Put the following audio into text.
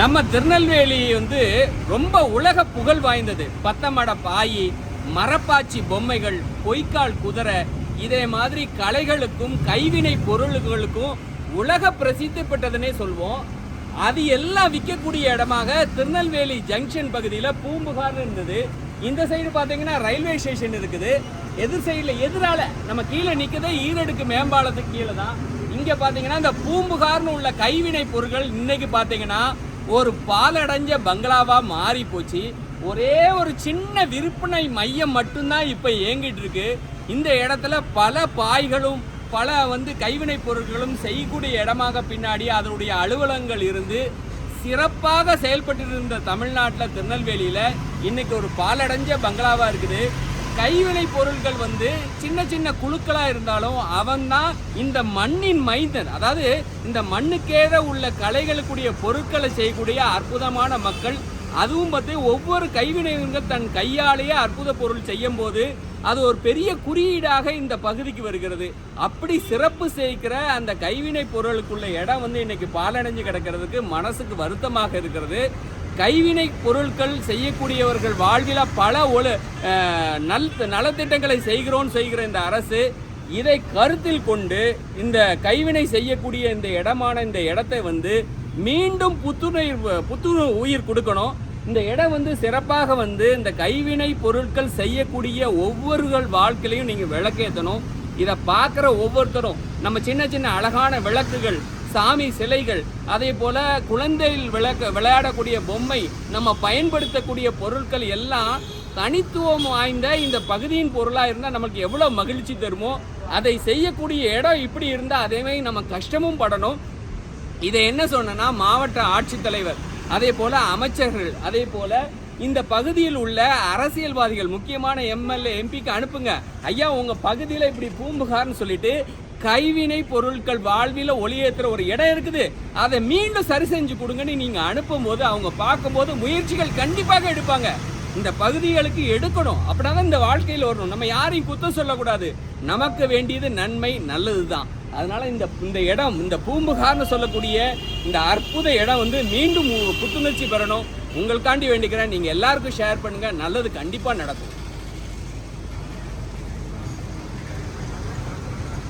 நம்ம திருநெல்வேலி வந்து ரொம்ப உலக புகழ் வாய்ந்தது. பத்தமட பாயி மரப்பாச்சி பொம்மைகள் பொய்க்கால் குதிரை இதே மாதிரி கலைகளுக்கும் கைவினை பொருள்களுக்கும் உலக பிரசித்தி பெற்றதுன்னே சொல்வோம். அது எல்லாம் விற்கக்கூடிய இடமாக திருநெல்வேலி ஜங்ஷன் பகுதியில் பூம்புகார்னு இருந்தது. இந்த சைடு பார்த்தீங்கன்னா ரயில்வே ஸ்டேஷன் இருக்குது. எதிர் சைடில் எதிரால நம்ம கீழே நிற்கதே ஈரடுக்கு மேம்பாலத்துக்கு கீழே தான். இங்கே பார்த்தீங்கன்னா இந்த பூம்புகார்னு உள்ள கைவினை பொருட்கள் இன்னைக்கு பார்த்தீங்கன்னா ஒரு பாலடைஞ்ச பங்களாவாக மாறி போச்சு. ஒரே ஒரு சின்ன விற்பனை மையம் மட்டும்தான் இப்போ இயங்கிட்டு இருக்கு. இந்த இடத்துல பல பாய்களும் பல வந்து கைவினை பொருட்களும் செய்யக்கூடிய இடமாக பின்னாடி அதனுடைய அலுவலகங்கள் இருந்து சிறப்பாக செயல்பட்டு இருந்த தமிழ்நாட்டில் திருநெல்வேலியில் இன்னைக்கு ஒரு பாலடைஞ்ச பங்களாவாக இருக்குது. கைவினை பொருட்கள் வந்து சின்ன சின்ன குழுக்களா இருந்தாலும் அவன் தான் இந்த மண்ணின் மைந்தன். அதாவது இந்த மண்ணுக்கேற உள்ள கலைகளுக்குரிய பொருட்களை செய்யக்கூடிய அற்புதமான மக்கள். அதுவும் பார்த்து ஒவ்வொரு கைவினைஞர்கள் தன் கையாலேயே அற்புத பொருள் செய்யும் போது அது ஒரு பெரிய குறியீடாக இந்த பகுதிக்கு வருகிறது. அப்படி சிறப்பு சேர்க்கிற அந்த கைவினை பொருளுக்குள்ள இடம் வந்து இன்னைக்கு பாலடைஞ்சு கிடக்கிறதுக்கு மனசுக்கு வருத்தமாக இருக்கிறது. கைவினை பொருட்கள் செய்யக்கூடியவர்கள் வாழ்வில் பல ஒழு நல் நலத்திட்டங்களை செய்கிறோம் செய்கிற இந்த அரசு இதை கருத்தில் கொண்டு இந்த கைவினை செய்யக்கூடிய இந்த இடமான இந்த இடத்தை வந்து மீண்டும் புத்துணர் புத்துணர் உயிர் கொடுக்கணும். இந்த இடம் வந்து சிறப்பாக வந்து இந்த கைவினை பொருட்கள் செய்யக்கூடிய ஒவ்வொருகள் வாழ்க்கையிலையும் நீங்கள் விளக்கேற்றணும் இதை பார்க்குற ஒவ்வொருத்தரும் நம்ம சின்ன சின்ன அழகான விளக்குகள் சாமி சிலைகள் அதே போல் குழந்தைகள் விளக்க விளையாடக்கூடிய பொம்மை நம்ம பயன்படுத்தக்கூடிய பொருட்கள் எல்லாம் தனித்துவம் வாய்ந்த இந்த பகுதியின் பொருளாக இருந்தால் நமக்கு எவ்வளோ மகிழ்ச்சி தருமோ அதை செய்யக்கூடிய இடம் இப்படி இருந்தால் அதே மாதிரி நம்ம கஷ்டமும் படணும். இதை என்ன சொன்னேன்னா மாவட்ட ஆட்சித்தலைவர் அதே போல் அமைச்சர்கள் அதே போல் இந்த பகுதியில் உள்ள அரசியல்வாதிகள் முக்கியமான எம்எல்ஏ எம்பிக்கு அனுப்புங்க. ஐயா உங்கள் பகுதியில் இப்படி பூம்புகார்னு சொல்லிட்டு கைவினை பொருட்கள் வாழ்வில் ஒளியேற்றுற ஒரு இடம் இருக்குது. அதை மீண்டும் சரி செஞ்சு கொடுங்கன்னு நீங்கள் அனுப்பும் போது அவங்க பார்க்கும்போது முயற்சிகள் கண்டிப்பாக எடுப்பாங்க. இந்த பகுதிகளுக்கு எடுக்கணும். அப்படின்னா இந்த வாழ்க்கையில் வரணும். நம்ம யாரையும் குத்தம் சொல்லக்கூடாது. நமக்கு வேண்டியது நன்மை நல்லது தான் அதனால இந்த இந்த இடம் இந்த பூம்புகார்னு சொல்லக்கூடிய இந்த அற்புத இடம் வந்து மீண்டும் புத்துணர்ச்சி பெறணும். உங்களுக்காண்டி வேண்டிக்கிறேன். நீங்கள் எல்லாருக்கும் ஷேர் பண்ணுங்கள் நல்லது கண்டிப்பாக நடக்கும்.